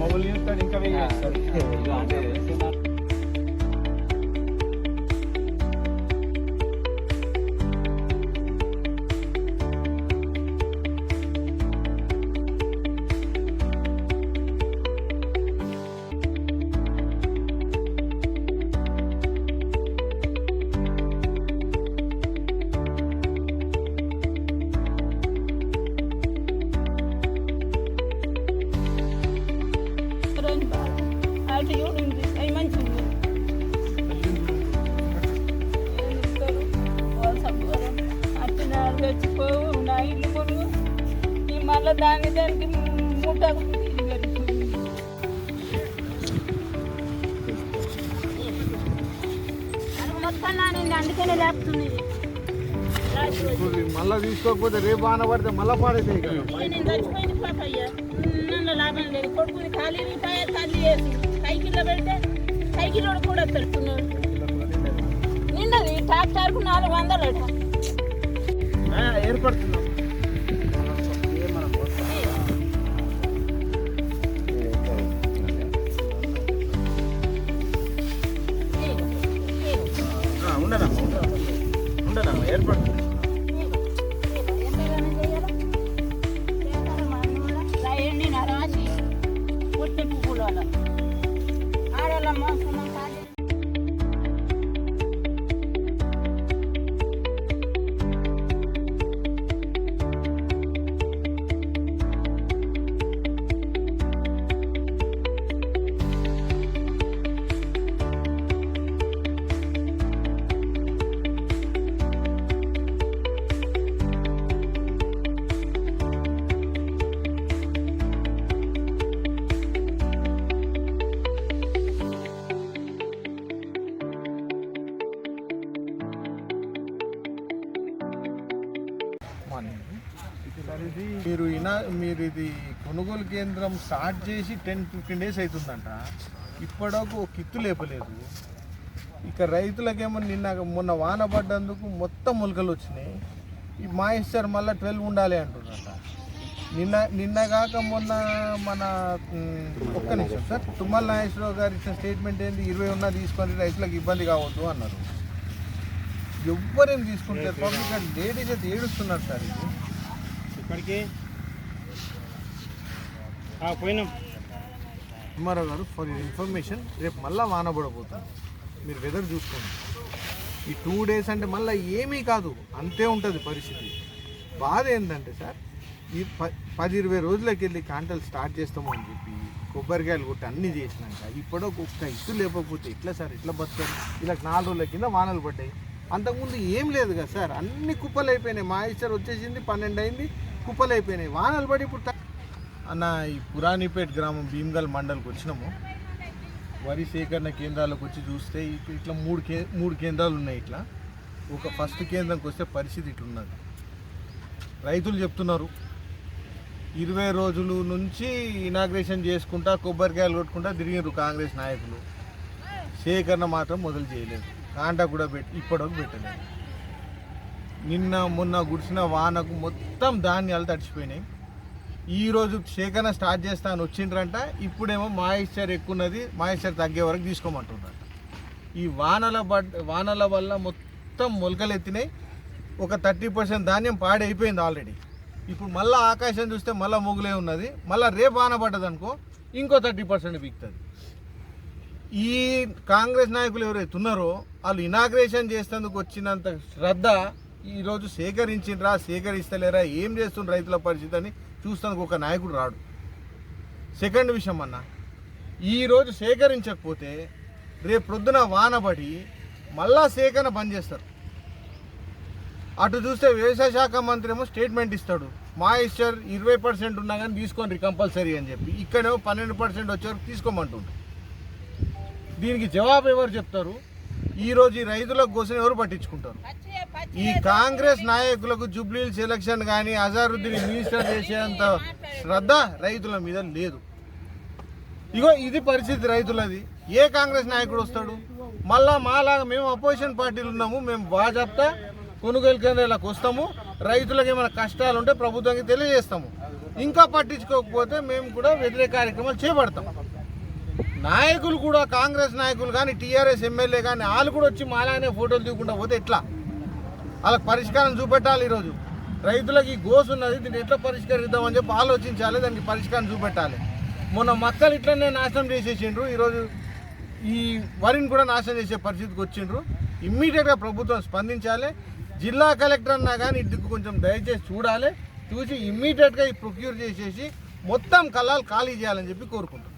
Mobile use ఇంకా వెయ్యి అటు నా ఇల్లు పొరుగు ఈ మళ్ళీ దాని దానికి ముట్ట అందుకనే లేపుతుంది మళ్ళా తీసుకోకపోతే రేపు ఆన పడితే మళ్ళా పాడైతాయి నేను చచ్చిపోయింది పాపయ్య నన్ను లాభం లేదు కొడుకుని ఖాళీ వేసి సైకిల్లో పెడితే సైకిల్ కూడా నిన్నది ట్రాక్టర్కు నాలుగు వందలు ఏర్పడుతుంది ఇది మీరు ఇనా మీరు ఇది కొనుగోలు కేంద్రం స్టార్ట్ చేసి టెన్ ఫిఫ్టీన్ డేస్ అవుతుందంట ఇప్పటివరకు ఒక కిత్తు లేపలేదు. ఇక రైతులకేమో నిన్న మొన్న వాన పడ్డందుకు మొత్తం మొలకలు వచ్చినాయి. ఈ మాయిశ్చర్ మళ్ళీ ట్వెల్వ్ ఉండాలి అంటున్నారట. నిన్న నిన్న కాక మొన్న మన ఒక్క నిమిషం సార్. తుమ్మల నాగేశ్వరరావు గారు ఇచ్చిన స్టేట్మెంట్ ఏంటి ఇరవై ఉన్నా తీసుకొని రైతులకు ఇబ్బంది కావద్దు అన్నారు. ఎవ్వరేం తీసుకుంటారు? పబ్లిక్ లేడీస్ అయితే ఏడుస్తున్నారు సార్ ఇది. అక్కడికి పోయినాం. కుమారావు గారు ఫర్ ఇన్ఫర్మేషన్ రేపు మళ్ళీ వాన పడబోతుంది మీరు వెదర్ చూసుకోండి. ఈ టూ డేస్ అంటే మళ్ళీ ఏమీ కాదు. అంతే ఉంటుంది పరిస్థితి. బాధ ఏంటంటే సార్ ఈ ప పది ఇరవై రోజులకి వెళ్ళి కాంటలు స్టార్ట్ చేస్తామని చెప్పి కొబ్బరికాయలు కొట్టి అన్నీ చేసినాక ఇప్పుడో ఒక్క ఇసు లేకపోతే ఎట్లా సార్? ఇట్లా బతుకారు ఇలా నాలుగు రోజుల కింద వానలు పడ్డాయి. అంతకుముందు ఏం లేదు కదా సార్. అన్ని కుప్పలు అయిపోయినాయి. మా ఇచ్చర్ వచ్చేసింది పన్నెండు అయింది. కుప్పలు అయిపోయినాయి వానలు పడి ఇప్పుడు అన్న ఈ పురాణిపేట్ గ్రామం భీమ్గల్ మండల్కి వచ్చినాము. వరి సేకరణ కేంద్రాలకు వచ్చి చూస్తే ఇట్లా ఇట్లా మూడు కే మూడు కేంద్రాలు ఉన్నాయి ఇట్లా. ఒక ఫస్ట్ కేంద్రంకి వస్తే పరిస్థితి ఇట్లున్నది. రైతులు చెప్తున్నారు ఇరవై రోజుల నుంచి ఇనాగ్రేషన్ చేసుకుంటా కొబ్బరికాయలు కొట్టుకుంటా తిరిగినారు కాంగ్రెస్ నాయకులు. సేకరణ మాత్రం మొదలు చేయలేదు. కాంటా కూడా పెట్టి ఇప్పటివరకు పెట్టలేదు. నిన్న మొన్న గుడిసిన వానకు మొత్తం ధాన్యాలు తడిచిపోయినాయి. ఈరోజు సేకరణ స్టార్ట్ చేస్తా అని వచ్చిండ్రంట. ఇప్పుడేమో మాయిశ్చర్ ఎక్కున్నది మాయిశ్చర్ తగ్గే వరకు తీసుకోమంటున్నారు ఈ వానల వానల వల్ల మొత్తం మొలకలు ఎత్తినాయి. ఒక థర్టీ పర్సెంట్ ధాన్యం పాడైపోయింది ఆల్రెడీ. ఇప్పుడు మళ్ళీ ఆకాశం చూస్తే మళ్ళీ మొగులే ఉన్నది. మళ్ళీ రేపు వాన పడ్డది అనుకో ఇంకో థర్టీ పర్సెంట్ పీకుతుంది. ఈ కాంగ్రెస్ నాయకులు ఎవరైతే ఉన్నారో వాళ్ళు ఇనాగ్రేషన్ చేసేందుకు వచ్చినంత శ్రద్ధ ఈరోజు సేకరించిండ్రా సేకరిస్తలేరా ఏం చేస్తుండ్రు రైతుల పరిస్థితి అని చూస్తానికి ఒక నాయకుడు రాడు. సెకండ్ విషయం అన్న ఈరోజు సేకరించకపోతే రేపు ప్రొద్దున వానబడి మళ్ళా సేకరణ బంద్ చేస్తారు. అటు చూస్తే వ్యవసాయ శాఖ మంత్రి ఏమో స్టేట్మెంట్ ఇస్తాడు మాయిశ్చర్ ఇరవై పర్సెంట్ ఉన్నా కానీ తీసుకోండి కంపల్సరీ అని చెప్పి ఇక్కడేమో పన్నెండు పర్సెంట్ వచ్చేవరకు తీసుకోమంటుండ్రు దీనికి జవాబు ఎవరు చెప్తారు? ఈరోజు ఈ రైతులకు కోసం ఎవరు పట్టించుకుంటారు? ఈ కాంగ్రెస్ నాయకులకు జూబ్లీ సెలక్షన్ కానీ అజారుద్దీన్ మినిస్టర్ చేసేంత శ్రద్ధ రైతుల మీద లేదు. ఇగో ఇది పరిస్థితి రైతులది. ఏ కాంగ్రెస్ నాయకుడు వస్తాడు? మళ్ళా మాలాగా మేము అపోజిషన్ పార్టీలు ఉన్నాము మేము బాజాప్తా కొనుగోలు కేంద్రాలకు వస్తాము రైతులకు ఏమైనా కష్టాలు ఉంటే ప్రభుత్వానికి తెలియజేస్తాము. ఇంకా పట్టించుకోకపోతే మేము కూడా వ్యతిరేక కార్యక్రమాలు చేపడతాం. నాయకులు కూడా కాంగ్రెస్ నాయకులు కానీ టీఆర్ఎస్ ఎమ్మెల్యే కానీ వాళ్ళు కూడా వచ్చి మాలానే ఫోటోలు దిగకుండా పోతే ఎట్లా? వాళ్ళకి పరిష్కారం చూపెట్టాలి ఈరోజు. రైతులకు ఈ గోసు ఉన్నది దీన్ని ఎట్లా పరిష్కరిద్దామని చెప్పి ఆలోచించాలి దానికి పరిష్కారం చూపెట్టాలి. మొన్న మక్కలు ఇట్లనే నాశనం చేసేసిండ్రు. ఈరోజు ఈ వరిని కూడా నాశనం చేసే పరిస్థితికి వచ్చిండ్రు. ఇమ్మీడియట్గా ప్రభుత్వం స్పందించాలి. జిల్లా కలెక్టర్ అన్నా కానీ ఇంటికి కొంచెం దయచేసి చూడాలి. చూసి ఇమ్మీడియట్గా ఈ ప్రొక్యూర్ చేసేసి మొత్తం కళ్ళాలు ఖాళీ చేయాలని చెప్పి కోరుకుంటున్నాం.